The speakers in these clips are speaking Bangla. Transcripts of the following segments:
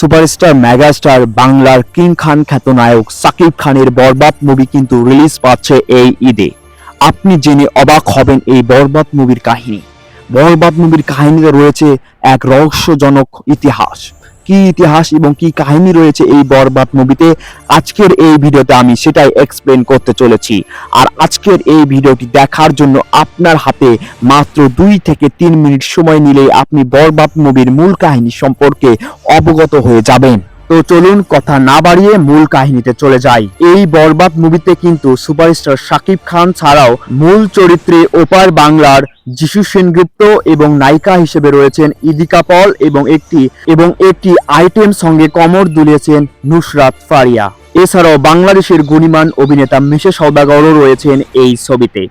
সুপারস্টার, মেগাস্টার, বাংলার কিং খান খ্যাতনায়ক সাকিব খানের বরবাদ মুভি কিন্তু রিলিজ পাচ্ছে এই ঈদে। আপনি জেনে অবাক হবেন এই বরবাদ মুভির কাহিনী। বরবাদ মুভির কাহিনীতে রয়েছে এক রহস্যজনক ইতিহাস। কি ইতিহাস এবং কি কাহিনী রয়েছে এই বরবাদ মুভিতে? আজকের এই ভিডিওতে আমি সেটাই এক্সপ্লেন করতে চলেছি। আর আজকের এই ভিডিওটি দেখার জন্য আপনার হাতে মাত্র দুই থেকে তিন মিনিট সময় নিলেই আপনি বরবাদ মুভির মূল কাহিনী সম্পর্কে অবগত হয়ে যাবেন। তো চলুন কথা না বাড়িয়ে মূল কাহিনীতে চলে যাই। এই বরবাদ মুভিতে কিন্তু সুপারস্টার শাকিব খান ছাড়াও মূল চরিত্রে ওপার বাংলার যিশু সেনগুপ্ত এবং নায়িকা হিসেবে রয়েছেন ইদিকা পল এবং একটি এবং একটি আইটেম সঙ্গে কমর দুলিয়েছেন নুসরাত ফারিয়া। এছাড়াও বাংলাদেশের গুণীমান অভিনেতা মিশে সৌদাগরও রয়েছেন এই ছবিতে।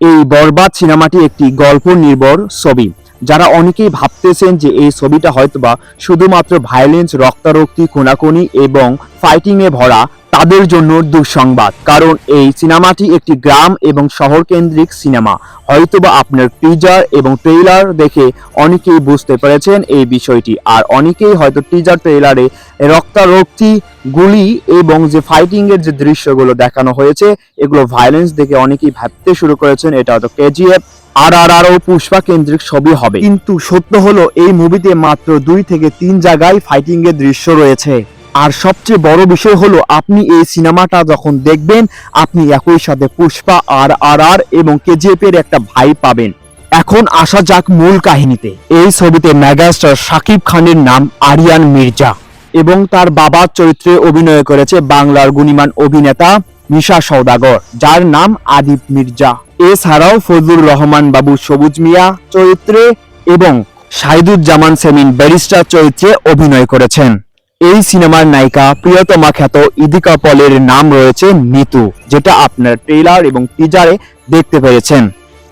এই বরবাদ সিনেমাটি একটি গল্প নির্ভর ছবি। যারা অনেকেই ভাবতেছেন যে এই ছবিটা হয়তোবা শুধুমাত্র ভায়োলেন্স রক্তারক্তি কোনাকুনি এবং ফাইটিংয়ে ভরা তাদের জন্য দুঃসংবাদ। কারণ এই সিনেমাটি একটি গ্রাম এবং শহর কেন্দ্রিক সিনেমা। হয়তোবা আপনার টিজার এবং ট্রেইলার দেখে অনেকেই বুঝতে পেরেছেন এই বিষয়টি। আর অনেকেই হয়তো টিজার ট্রেইলারে রক্তারক্তি, গুলি এবং যে ফাইটিং এর যে দৃশ্যগুলো দেখানো হয়েছে, এগুলো ভায়োলেন্স দেখে অনেকেই ভাবতে শুরু করেছেন। এটা হয়তো কেজিএফ আর আর আর ও পুষ্পা কেন্দ্রিক ছবি হবে। কিন্তু সত্য হলো, এই মুভিতে মাত্র দুই থেকে তিন জায়গায় ফাইটিং এর দৃশ্য রয়েছে। আর সবচেয়ে বড় বিষয় হলো, আপনি এই সিনেমাটা যখন দেখবেন, আপনি একই সাথে পুষ্পা আর আর আর এবং কেজিএফ এর একটা ভাই পাবেন। এখন আসা যাক মূল কাহিনীতে। এই ছবিতে মেগাস্টার শাকিব খানের নাম আরিয়ান মির্জা এবং তার বাবার চরিত্রে অভিনয় করেছে বাংলার গুণীমান অভিনেতা মিশা সৌদাগর যার নাম আদিপ মির্জা। এছাড়াও ফজলুর রহমান বাবু সবুজ মিয়া চরিত্রে এবং সাইদুজ্জামান সেমিন ব্যারিস্টার চরিত্রে অভিনয় করেছেন। এই সিনেমার নায়িকা প্রিয়তমা খ্যাত ইদিকা পলের নাম রয়েছে নিতু যেটা আপনার ট্রেলার এবং টিজারে দেখতে পেরেছেন।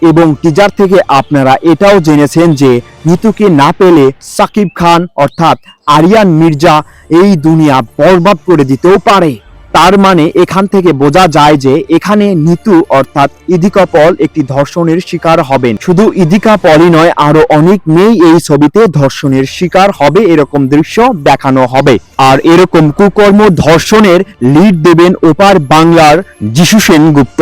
এবং টিজার থেকে আপনারা এটাও জেনেছেন যে নিতুকে না পেলে সাকিব খান অর্থাৎ আরিয়ান মির্জা এই দুনিয়া বরবাদ করে দিতেও পারে। তার মানে এখান থেকে বোঝা যায় যে এখানে নিতু অর্থাৎ ইদিকা পল একটি ধর্ষণের শিকার হবেন। শুধু ইদিকা পলই নয়, আরও অনেক মেয়ে এই ছবিতে ধর্ষণের শিকার হবে এরকম দৃশ্য দেখানো হবে। আর এরকম কুকর্ম ধর্ষণের লিড দেবেন ওপার বাংলার যিশু সেনগুপ্ত।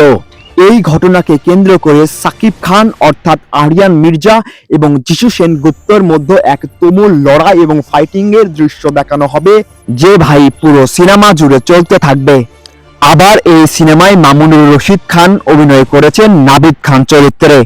এই ঘটনাকে কেন্দ্র করে সাকিব খান অর্থাৎ আরিয়ান মির্জা এবং যিশু সেনগুপ্তর মধ্যে এক তুমুল লড়াই এবং ফাইটিং এর দৃশ্য দেখানো হবে। যে ভাই পুরো সিনেমা জুড়ে চলতে থাকবে। আবার এই সিনেমায় মামুনুর রশিদ খান অভিনয় করেছেন নাবিদ খান চরিত্রে।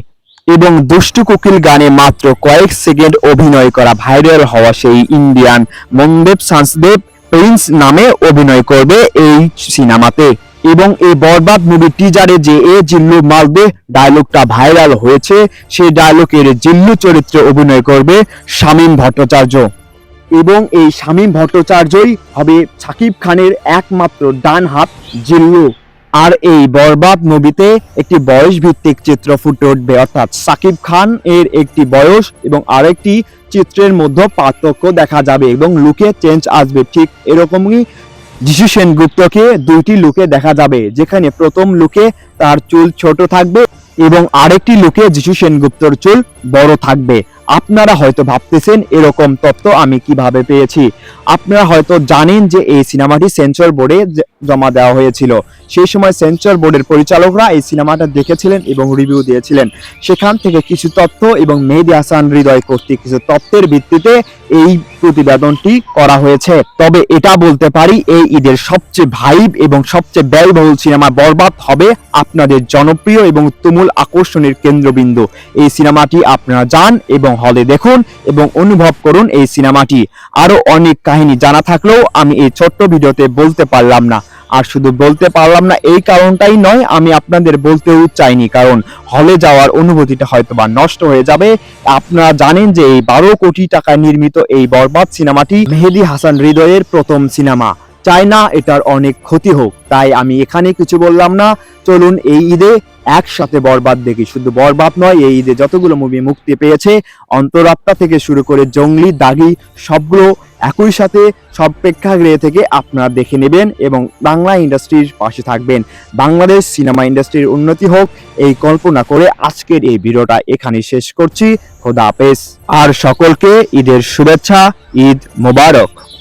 এবং দুষ্টু কোকিল গানে মাত্র কয়েক সেকেন্ড অভিনয় করা ভাইরাল হওয়া সেই ইন্ডিয়ান মনদেব সান্সদেব প্রিন্স নামে অভিনয় করবে এই সিনেমাতে। এবং এই বরবাদ মুভি টিজারে যে এ জিল্লু মালদে ডায়লগটা ভাইরাল হয়েছে, সেই ডায়লগের জিল্লু চরিত্রে অভিনয় করবে শামীম ভট্টাচার্য। এবং এই শামীম ভট্টাচার্যই হবে সাকিব খানের একমাত্র ডান হাত জিল্লু। আর এই বরবাদ মুভিতে একটি বয়স ভিত্তিক চিত্র ফুটে উঠবে, অর্থাৎ সাকিব খান এর একটি বয়স এবং আরেকটি চিত্রের মধ্যে পার্থক্য দেখা যাবে এবং লুকে চেঞ্জ আসবে। ঠিক এরকমই যিশু সেনগুপ্তকে দুইটি লোকে দেখা যাবে, যেখানে প্রথম লোকে তার চুল ছোট থাকবে এবং আরেকটি লোকে যিশু সেনগুপ্তর চুল বড় থাকবে। আপনারা হয়তো ভাবতেছেন এরকম তথ্য আমি কীভাবে পেয়েছি। আপনারা হয়তো জানেন যে এই সিনেমাটি সেন্সর বোর্ডে জমা দেওয়া হয়েছিল। সেই সময় সেন্সর বোর্ডের পরিচালকরা এই সিনেমাটা দেখেছিলেন এবং রিভিউ দিয়েছিলেন। সেখান থেকে কিছু তথ্য এবং মেহেদি হাসান হৃদয় কর্তৃক কিছু তথ্যের ভিত্তিতে এই প্রতিবেদনটি করা হয়েছে। তবে এটা বলতে পারি, এই ঈদের সবচেয়ে ভাইব এবং সবচেয়ে ব্যয়বহুল সিনেমা বরবাদ হবে আপনাদের জনপ্রিয় এবং তুমুল আকর্ষণের কেন্দ্রবিন্দু। এই সিনেমাটি আপনারা যান এবং হলে দেখুন এবং অনুভব করুন এই সিনেমাটি। আরও অনেক কাহিনী জানা থাকলেও আমি এই ছোট্ট ভিডিওতে বলতে পারলাম না। আর শুধু বলতে পারলাম না, এই কারণটাই নয়, আমি আপনাদের বলতেও চাইনি। কারণ হলে যাওয়ার অনুভূতিটা হয়তো বা নষ্ট হয়ে যাবে। আপনারা জানেন যে এই বারো কোটি টাকায় নির্মিত এই বরবাদ সিনেমাটি মেহেদি হাসান হৃদয়ের প্রথম সিনেমা। চাই না এটার অনেক ক্ষতি হোক। তাই আমি এখানে কিছু বললাম না। চলুন এই ঈদে একসাথে বরবাদ দেখি। শুধু বরবাদ নয়, এই ঈদে যতগুলো মুভি মুক্তি পেয়েছে, অন্তরাত্মা থেকে শুরু করে জঙ্গলি, দাগি, সবগুলো একই সাথে সব প্রেক্ষাগৃহে থেকে আপনারা দেখে নেবেন এবং বাংলা ইন্ডাস্ট্রির পাশে থাকবেন। বাংলাদেশ সিনেমা ইন্ডাস্ট্রির উন্নতি হোক, এই কল্পনা করে আজকের এই ভিডিওটা এখানে শেষ করছি। খোদা হাফেজ। আর সকলকে ঈদের শুভেচ্ছা, ঈদ মোবারক।